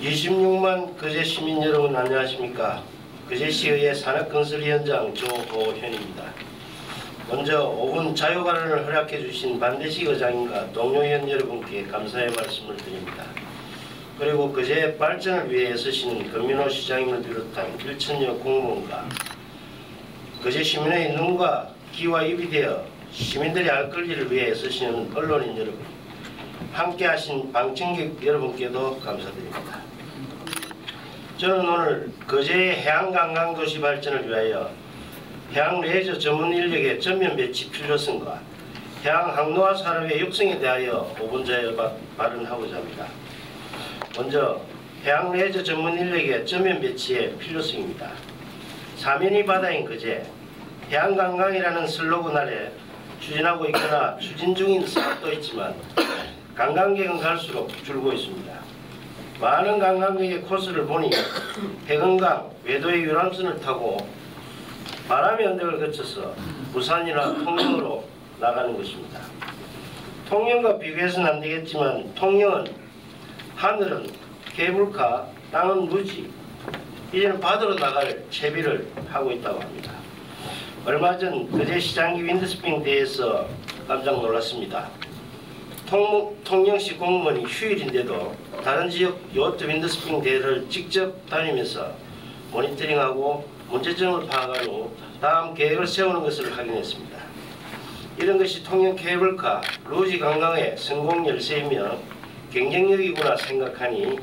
26만 거제 시민 여러분 안녕하십니까? 거제시의회 산업건설 위원장 조호현입니다. 먼저 5분 자유발언을 허락해 주신 반대식 의장님과 동료위원 여러분께 감사의 말씀을 드립니다. 그리고 거제 발전을 위해 애쓰시는 금민호 시장님을 비롯한 1천여 공무원과 거제 시민의 눈과 귀와 입이 되어 시민들의 알 권리를 위해 애쓰시는 언론인 여러분 함께 하신 방청객 여러분께도 감사드립니다. 저는 오늘 거제의 해양관광도시 발전을 위하여 해양 레저 전문 인력의 전면 배치 필요성과 해양 항로화 산업의 육성에 대하여 5분 자유 발언하고자 합니다. 먼저 해양 레저 전문 인력의 전면 배치의 필요성입니다. 사면이 바다인 거제 해양관광이라는 슬로건 아래 추진하고 있거나 추진 중인 사업도 있지만 관광객은 갈수록 줄고 있습니다. 많은 관광객의 코스를 보니 해금강, 외도의 유람선을 타고 바람의 언덕을 거쳐서 부산이나 통영으로 나가는 것입니다. 통영과 비교해서는 안 되겠지만 통영은 하늘은 케이블카, 땅은 무지, 이제는 바다로 나갈 채비를 하고 있다고 합니다. 얼마 전 거제 시장기 윈드스프링 대회에서 깜짝 놀랐습니다. 통, 통영시 공무원이 휴일인데도 다른 지역 요트 윈드스프링 대회를 직접 다니면서 모니터링하고 문제점을 파악한 후 다음 계획을 세우는 것을 확인했습니다. 이런 것이 통영 케이블카, 루지 관광의 성공 열쇠이며 경쟁력이구나 생각하니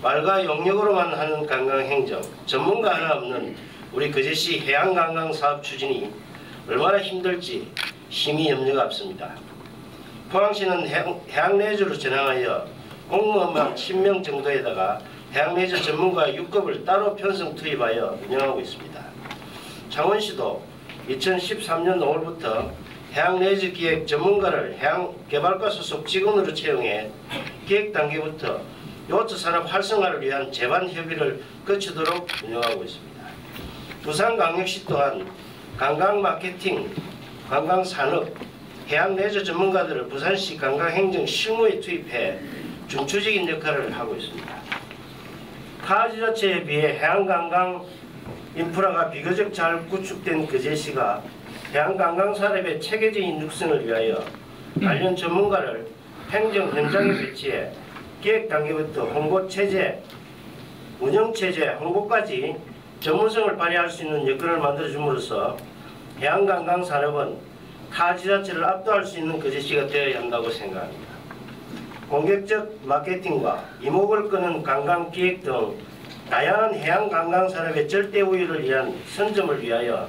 말과 용역으로만 하는 관광행정, 전문가 하나 없는 우리 거제시 해양관광 사업 추진이 얼마나 힘들지 심히 염려가 앞섭니다. 포항시는 해양 레저로 전향하여 공무원만 10명 정도에다가 해양 레저 전문가 6급을 따로 편성 투입하여 운영하고 있습니다. 창원시도 2013년 5월부터 해양 레저 기획 전문가를 해양 개발과 소속 직원으로 채용해 기획 단계부터 요트 산업 활성화를 위한 제반 협의를 거치도록 운영하고 있습니다. 부산광역시 또한 관광 마케팅, 관광 산업, 해양 레저 전문가들을 부산시 관광행정 실무에 투입해 중추적인 역할을 하고 있습니다. 타 지자체에 비해 해양관광 인프라가 비교적 잘 구축된 거제시가 해양관광 산업의 체계적인 육성을 위하여 관련 전문가를 행정 현장에 배치해 기획 단계부터 홍보 체제, 운영 체제, 홍보까지 전문성을 발휘할 수 있는 여건을 만들어줌으로써 해양관광 산업은 타 지자체를 압도할 수 있는 거제시가 되어야 한다고 생각합니다. 공격적 마케팅과 이목을 끄는 관광기획 등 다양한 해양관광 산업의 절대 우위를 위한 선점을 위하여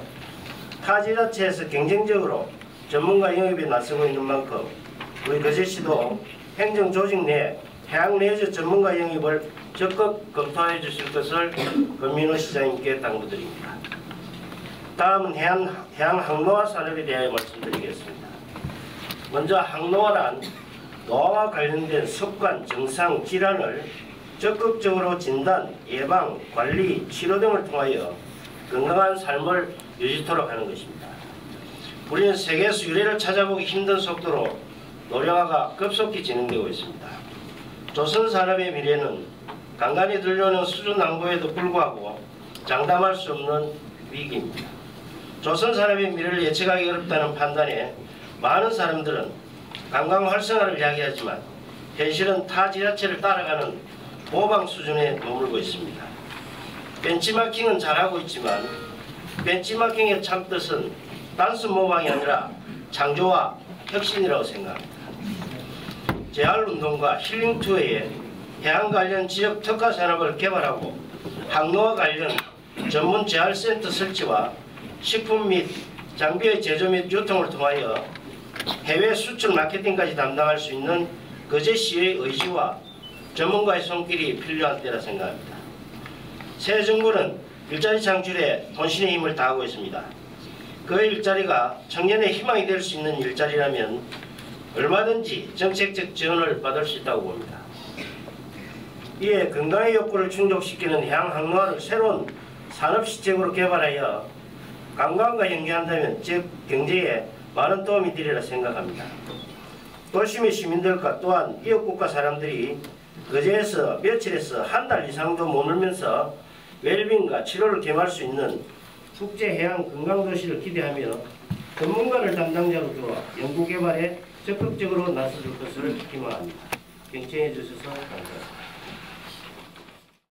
타 지자체에서 경쟁적으로 전문가 영입에 나서고 있는 만큼 우리 거제시도 행정조직 내 해양 레저 전문가 영입을 적극 검토해 주실 것을 권민호 시장님께 당부드립니다. 다음은 해양, 해양 항로화 산업에 대해 말씀드리겠습니다. 먼저 항로화란 노화와 관련된 습관, 증상, 질환을 적극적으로 진단, 예방, 관리, 치료 등을 통하여 건강한 삶을 유지토록 하는 것입니다. 우리는 세계에서 유래를 찾아보기 힘든 속도로 노령화가 급속히 진행되고 있습니다. 조선 산업의 미래는 간간히 들려오는 수준 낭보에도 불구하고 장담할 수 없는 위기입니다. 조선 사람의 미래를 예측하기 어렵다는 판단에 많은 사람들은 관광 활성화를 이야기하지만 현실은 타 지자체를 따라가는 모방 수준에 머물고 있습니다. 벤치마킹은 잘하고 있지만 벤치마킹의 참뜻은 단순 모방이 아니라 창조와 혁신이라고 생각합니다. 재활운동과 힐링투어에 해양 관련 지역 특화 산업을 개발하고 항로와 관련 전문 재활센터 설치와 식품 및 장비의 제조 및 유통을 통하여 해외 수출 마케팅까지 담당할 수 있는 거제시의 의지와 전문가의 손길이 필요한 때라 생각합니다. 새 정부는 일자리 창출에 본신의 힘을 다하고 있습니다. 그 일자리가 청년의 희망이 될 수 있는 일자리라면 얼마든지 정책적 지원을 받을 수 있다고 봅니다. 이에 건강의 욕구를 충족시키는 해양 항로화를 새로운 산업 시책으로 개발하여 관광과 연계한다면 즉 경제에 많은 도움이 되리라 생각합니다. 도심의 시민들과 또한 이웃국가 사람들이 거제에서 며칠에서 한 달 이상도 머물면서 웰빙과 치료를 겸할 수 있는 국제해양 건강도시를 기대하며 전문가를 담당자로 두어 연구개발에 적극적으로 나서줄 것을 희망합니다. 경청해 주셔서 감사합니다.